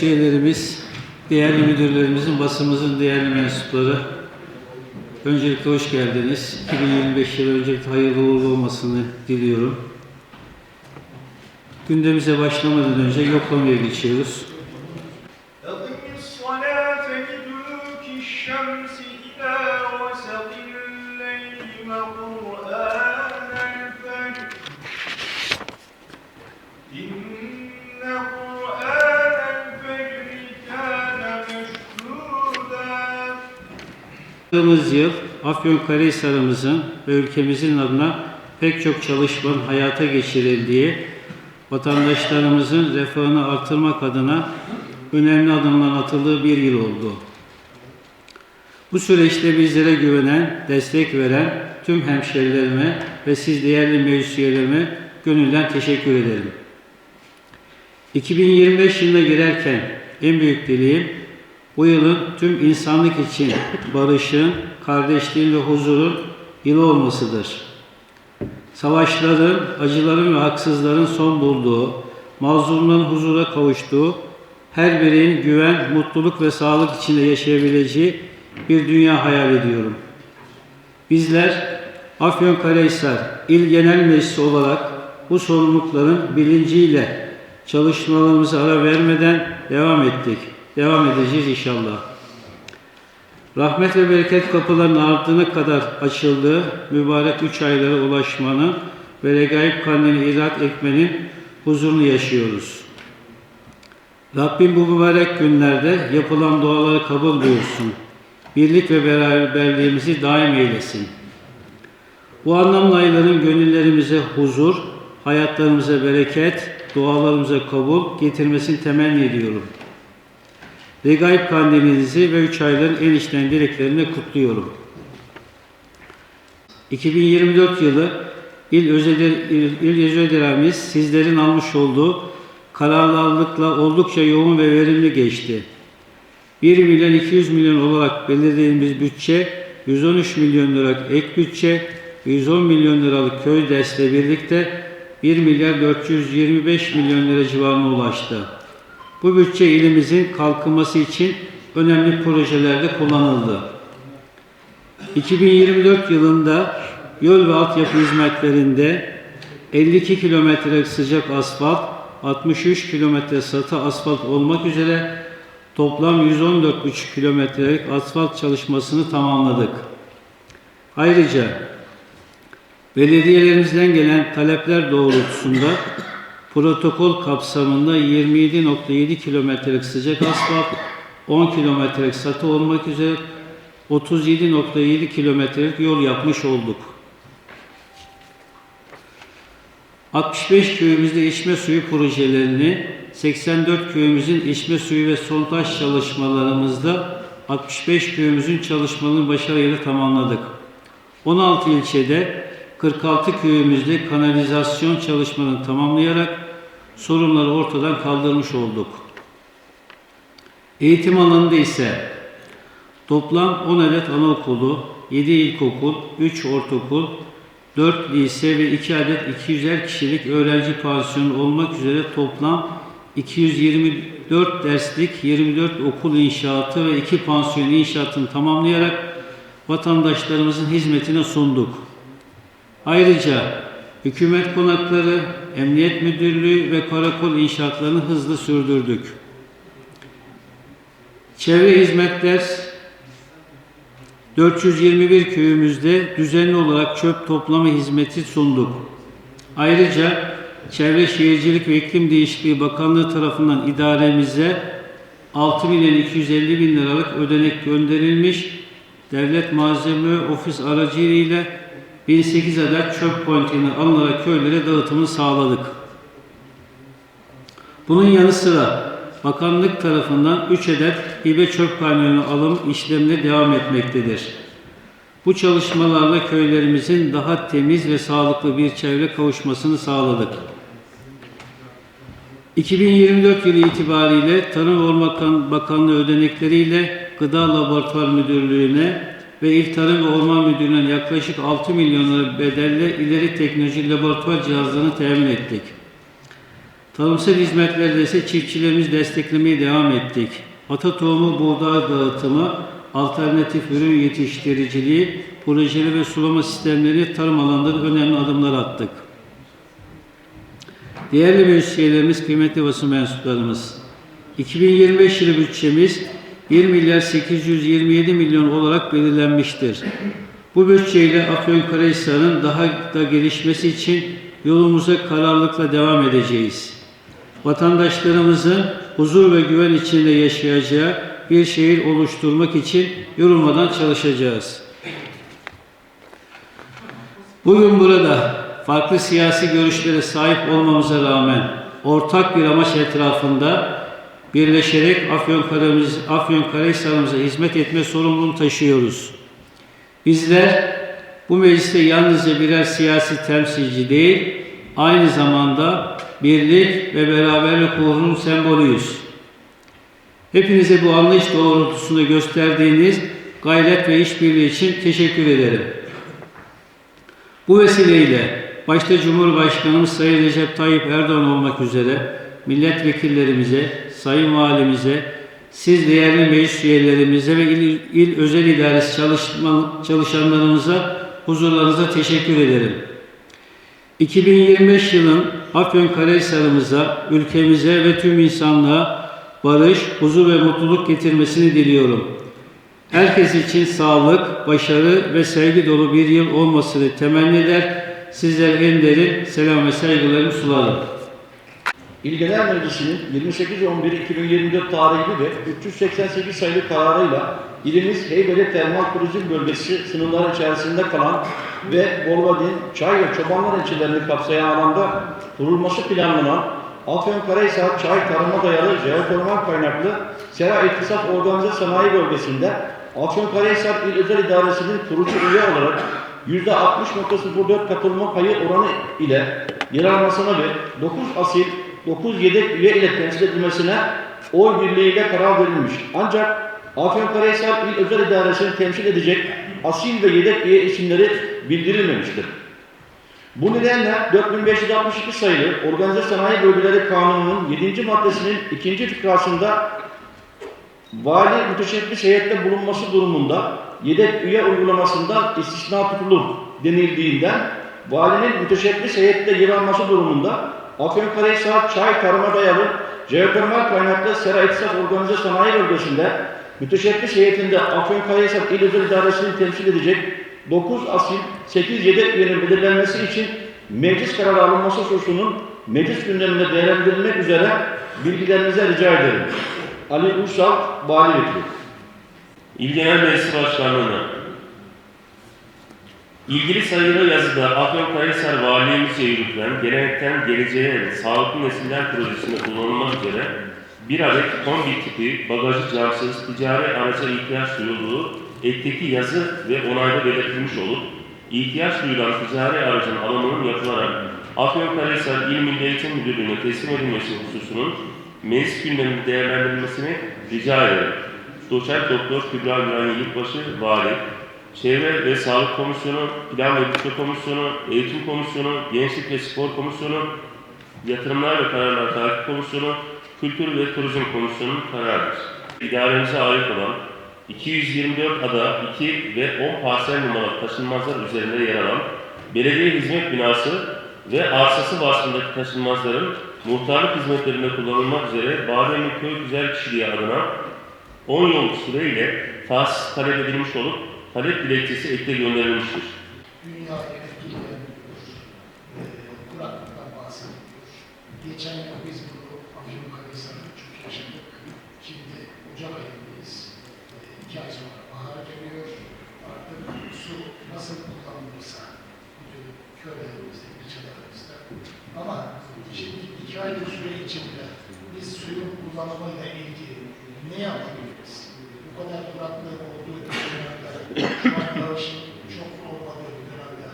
meclis üyelerimiz, değerli müdürlerimizin, basımızın değerli mensupları, öncelikle hoş geldiniz. 2025 yılı öncelikle hayırlı uğurlu olmasını diliyorum. Gündemimize başlamadan önce yoklamaya geçiyoruz. أقم الصلاة لدلوك الشمس إلى غسق الليل وقرآن Yaptığımız yıl Afyonkarahisar'ımızın ve ülkemizin adına pek çok çalışmanın hayata geçirildiği, vatandaşlarımızın refahını artırmak adına önemli adımlar atıldığı bir yıl oldu. Bu süreçte bizlere güvenen, destek veren tüm hemşerilerime ve siz değerli meclis üyelerime gönülden teşekkür ederim. 2025 yılına girerken en büyük dileğim bu yılın tüm insanlık için barışın, kardeşliğin ve huzurun yılı olmasıdır. Savaşların, acıların ve haksızların son bulduğu, mazlumların huzura kavuştuğu, her bireyin güven, mutluluk ve sağlık içinde yaşayabileceği bir dünya hayal ediyorum. Bizler Afyonkarahisar İl Genel Meclisi olarak bu sorumlulukların bilinciyle çalışmalarımıza ara vermeden devam ettik. Devam edeceğiz inşallah. Rahmet ve bereket kapılarının ardına kadar açıldığı mübarek üç aylara ulaşmanın ve regaib kandini ilat etmenin huzurunu yaşıyoruz. Rabbim bu mübarek günlerde yapılan duaları kabul buyursun. Birlik ve beraberliğimizi daim eylesin. Bu anlamlı ayların gönüllerimize huzur, hayatlarımıza bereket, dualarımıza kabul getirmesini temenni ediyorum. Regaib kandilinizi ve üç ayların en içten dileklerini kutluyorum. 2024 yılı İl Özedir, İl, İl Özediramiz sizlerin almış olduğu kararlılıkla oldukça yoğun ve verimli geçti. 1 milyon 200 milyon olarak belirlediğimiz bütçe 113 milyon liralık ek bütçe 110 milyon liralık köy desteği birlikte 1 milyar 425 milyon lira civarına ulaştı. Bu bütçe ilimizin kalkınması için önemli projelerde kullanıldı. 2024 yılında yol ve altyapı hizmetlerinde 52 kilometre sıcak asfalt, 63 kilometre satı asfalt olmak üzere toplam 114,5 kilometrelik asfalt çalışmasını tamamladık. Ayrıca belediyelerimizden gelen talepler doğrultusunda protokol kapsamında 27.7 kilometrelik sıcak asfalt, 10 kilometrelik satı olmak üzere 37.7 kilometrelik yol yapmış olduk. 65 köyümüzde içme suyu projelerini, 84 köyümüzün içme suyu ve sondaj çalışmalarımızda 65 köyümüzün çalışmalarını başarıyla tamamladık. 16 ilçede 46 köyümüzde kanalizasyon çalışmalarını tamamlayarak sorunları ortadan kaldırmış olduk. Eğitim alanında ise toplam 10 adet anaokulu, 7 ilkokul, 3 ortaokul, 4 lise ve 2 adet 200'er kişilik öğrenci pansiyonu olmak üzere toplam 224 derslik 24 okul inşaatı ve 2 pansiyon inşaatını tamamlayarak vatandaşlarımızın hizmetine sunduk. Ayrıca hükümet konakları, emniyet müdürlüğü ve karakol inşaatlarını hızlı sürdürdük. Çevre hizmetler 421 köyümüzde düzenli olarak çöp toplama hizmeti sunduk. Ayrıca Çevre Şehircilik ve İklim Değişikliği Bakanlığı tarafından idaremize 6 milyon 250 bin liralık ödenek gönderilmiş. Devlet Malzeme Ofis aracılığıyla 1008 adet çöp konteyneri alınarak köylere dağıtımını sağladık. Bunun yanı sıra bakanlık tarafından 3 adet hibe çöp kamyonu alım işlemine devam etmektedir. Bu çalışmalarla köylerimizin daha temiz ve sağlıklı bir çevre kavuşmasını sağladık. 2024 yılı itibariyle Tarım Orman Bakanlığı ödenekleriyle Gıda Laboratuvar Müdürlüğü'ne ve İl Tarım ve Orman Müdürlüğü'ne yaklaşık 6 milyon lira bedelle ileri teknoloji laboratuvar cihazlarını temin ettik. Tarımsal hizmetlerde ise çiftçilerimizi desteklemeye devam ettik. Ata tohumu buğday dağıtımı, alternatif ürün yetiştiriciliği, projeleri ve sulama sistemleri tarım alanında önemli adımlar attık. Değerli meclis kıymetli basın mensuplarımız, 2025 yılı bütçemiz 1 milyar 827 milyon olarak belirlenmiştir. Bu bütçeyle Afyonkarahisar'ın daha da gelişmesi için yolumuza kararlılıkla devam edeceğiz. Vatandaşlarımızın huzur ve güven içinde yaşayacağı bir şehir oluşturmak için yorulmadan çalışacağız. Bugün burada farklı siyasi görüşlere sahip olmamıza rağmen ortak bir amaç etrafında birleşerek Afyonkarahisar'ımız, Afyonkarahisar'ımıza hizmet etme sorumluluğunu taşıyoruz. Bizler bu mecliste yalnızca birer siyasi temsilci değil, aynı zamanda birlik ve beraberlik ruhunun sembolüyüz. Hepinize bu anlayış doğrultusunda gösterdiğiniz gayret ve işbirliği için teşekkür ederim. Bu vesileyle başta Cumhurbaşkanımız Sayın Recep Tayyip Erdoğan olmak üzere milletvekillerimize, Sayın Valimize, siz değerli meclis üyelerimize ve il, il özel idaresi çalışma, çalışanlarımıza huzurlarınıza teşekkür ederim. 2025 yılın Afyonkarahisar'ımıza, ülkemize ve tüm insanlığa barış, huzur ve mutluluk getirmesini diliyorum. Herkes için sağlık, başarı ve sevgi dolu bir yıl olmasını temenni eder. Sizlere en derin selam ve saygılarımı sunarım. İl Genel Meclisi'nin 28.11.2024 tarihli ve 388 sayılı kararıyla ilimiz Heybeli Termal Turizm Bölgesi sınırları içerisinde kalan ve Bolvadin, Çay ve Çobanlar ilçelerini kapsayan alanda kurulması planlanan Afyonkarahisar Çay Tarıma Dayalı Jeotermal Kaynaklı Sera İktisat Organize Sanayi Bölgesi'nde Afyonkarahisar İl Özel İdaresi'nin kurucu üye olarak %60.04 katılma payı oranı ile yer almasına ve 9 asil 9 yedek üye ile temsil edilmesine oy birliğiyle karar verilmiş. Ancak Afyonkarahisar İl Özel İdaresi'ni temsil edecek asil ve yedek üye isimleri bildirilmemiştir. Bu nedenle 4562 sayılı Organize Sanayi Bölgeleri Kanunu'nun 7. maddesinin 2. fıkrasında vali müteşebbis heyette bulunması durumunda yedek üye uygulamasından istisna tutulur denildiğinden valinin müteşebbis heyette yer alması durumunda Afyonkarahisar Çay Tarıma Dayalı Jeotermal Kaynaklı Sera İktisat Organize Sanayi Bölgesi'nde müteşebbis heyetinde Afyonkarahisar İl Özel İdaresi'ni temsil edecek 9 asil 8 yedek üyenin belirlenmesi için meclis kararı alınması hususunun meclis gündeminde değerlendirilmek üzere bilgilerinize rica ederim. Ali Uysal, Vali Vekili. İl Genel Meclisi Başkanlığı'na İlgili sayılı yazıda Afyonkarahisar Valiliğimizce yürütülen gelenekten geleceğe sağlıklı nesiller projesinde kullanılmak üzere bir adet kombi tipi bagajı camsız ticari araca ihtiyaç duyulduğu ekteki yazı ve onayda belirtilmiş olup ihtiyaç duyulan ticari aracın alımının yapılarak Afyonkarahisar İl Milli Eğitim Müdürlüğü'ne teslim edilmesi hususunun meclis gündeminde değerlendirilmesini rica ederim. Doçent Doktor Kübra Güvenli Yurtbaşı Vali, Çevre ve Sağlık Komisyonu, Plan ve Bütçe Komisyonu, Eğitim Komisyonu, Gençlik ve Spor Komisyonu, Yatırımlar ve Kararlar Takip Komisyonu, Kültür ve Turizm Komisyonu'nun kararıdır. İdaremize ait olan 224 ada 2 ve 10 parsel numaralı taşınmazlar üzerinde yer alan belediye hizmet binası ve arsası vasfındaki taşınmazların muhtarlık hizmetlerinde kullanılmak üzere Bademli Köy Güzel Kişiliği adına 10 yıllık süreyle tahsis talep edilmiş olup talep dilekçesi ekle gönderilmiştir. dünya etkiliyor, e, kuraklıktan bahsediyor. Geçen yıl biz bunu Afyonkarahisar'da çok yaşadık. Şimdi Ocak ayındayız. E, iki ay sonra bahar geliyor. Artık su nasıl kullanılırsa bütün köylerimizde, ilçelerimizde. Ama şimdi iki aylık süre içinde biz suyun kullanımıyla ilgili ne yapabiliriz? Bu kadar kuraklığın olduğu yağışın çok olmadığı bir dönemde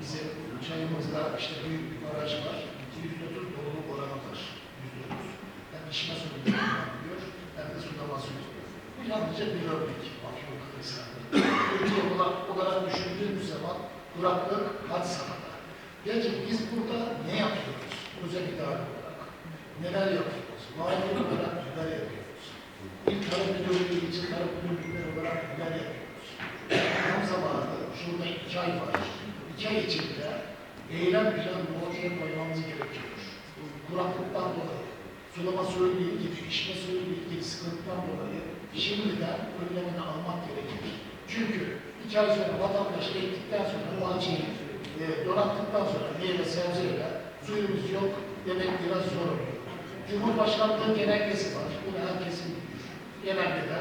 bizim çayımızda işte büyük bir baraj var. Yüzde otuz doluluk oranı var. Yüzde otuz. Hem içme suyu kullanılıyor hem de sulama suyu. Bu yalnızca bir örnek. Afyonkarahisar'da. Ülke olarak, olarak düşündüğümüz zaman kuraklık had safhada. Peki biz burada ne yapıyoruz? Özel idare olarak. neler yapıyoruz? Mali olarak neler yapıyoruz? İl tarım müdürlüğü için tarım müdürlükleri olarak neler yapıyoruz? Zamanı şurada iki ay var. İki ay içinde eylem planı ortaya koymamız gerekiyor. Kuraklıktan dolayı, sulama suyuyla ilgili, içme suyuyla ilgili sıkıntıdan dolayı şimdiden önlemini almak gerekir. Çünkü iki ay sonra vatandaş ektikten sonra bahçeyi e, donattıktan sonra meyve sebzeyle suyumuz yok demek biraz zor oluyor. Cumhurbaşkanlığı genelgesi var. Bunu herkesin biliyor. Genelgede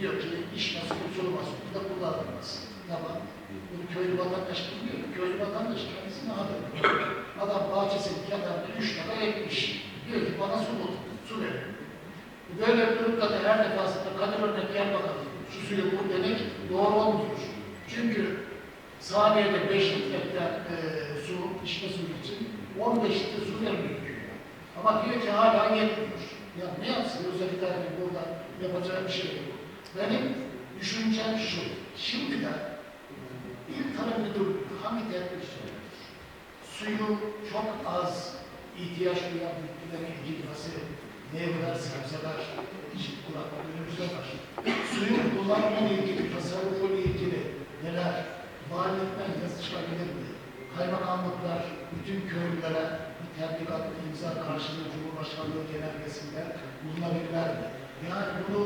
diyor ki içme suyu, sulama suyu da kullanılmaz. Tamam. Bunu köylü vatandaş bilmiyor. Köylü vatandaş kendisine haber Adam bahçesinin kenarında üç tane ekmiş. Diyor ki bana su bul, su verin. Böyle bir durumda da her defasında kadir örnek gel bakalım. Şu suyu bul demek doğru olmuyor. Çünkü saniyede 5 litretten e, su, içme suyu için 15 litre su vermiyor. Ama diyor ki hala yetmiyor. Ya ne yapsın özel idarenin burada yapacağı bir şey yok. Benim düşüncem şu. Şimdiden Tarım Müdürlüğü hangi tedbir söylüyor? Suyu çok az ihtiyaç duyan bitkilerin ilgilmesi, meyveler, sebzeler, için kuraklık önümüzde var. Suyun kullanımıyla ilgili, tasarrufuyla ilgili neler, valilikten yazı çıkabilir mi? Kaymakamlıklar bütün köylülere bir tebligat imza karşılığı Cumhurbaşkanlığı genelgesinde bulunabilirler mi? Yani bunu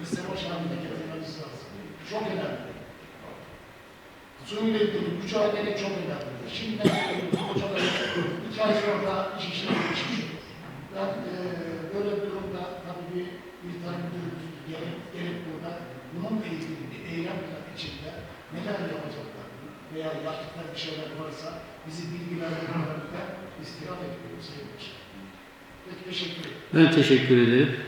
bir savaş haline getirmemiz lazım. Çok önemli. Suyla ilgili mücadele çok önemli. Şimdi çok önemli. İki ay sonra iş işine geçmiş. Ben e, böyle bir durumda tabii bir bir tane müdürümüz gelip, gelip burada bununla ilgili bir eylem planı içinde neler yapacaklar veya yaptıkları bir şeyler varsa bizi bilgilendirmelerini istirham ediyoruz. Peki teşekkür ederim. Ben teşekkür ederim.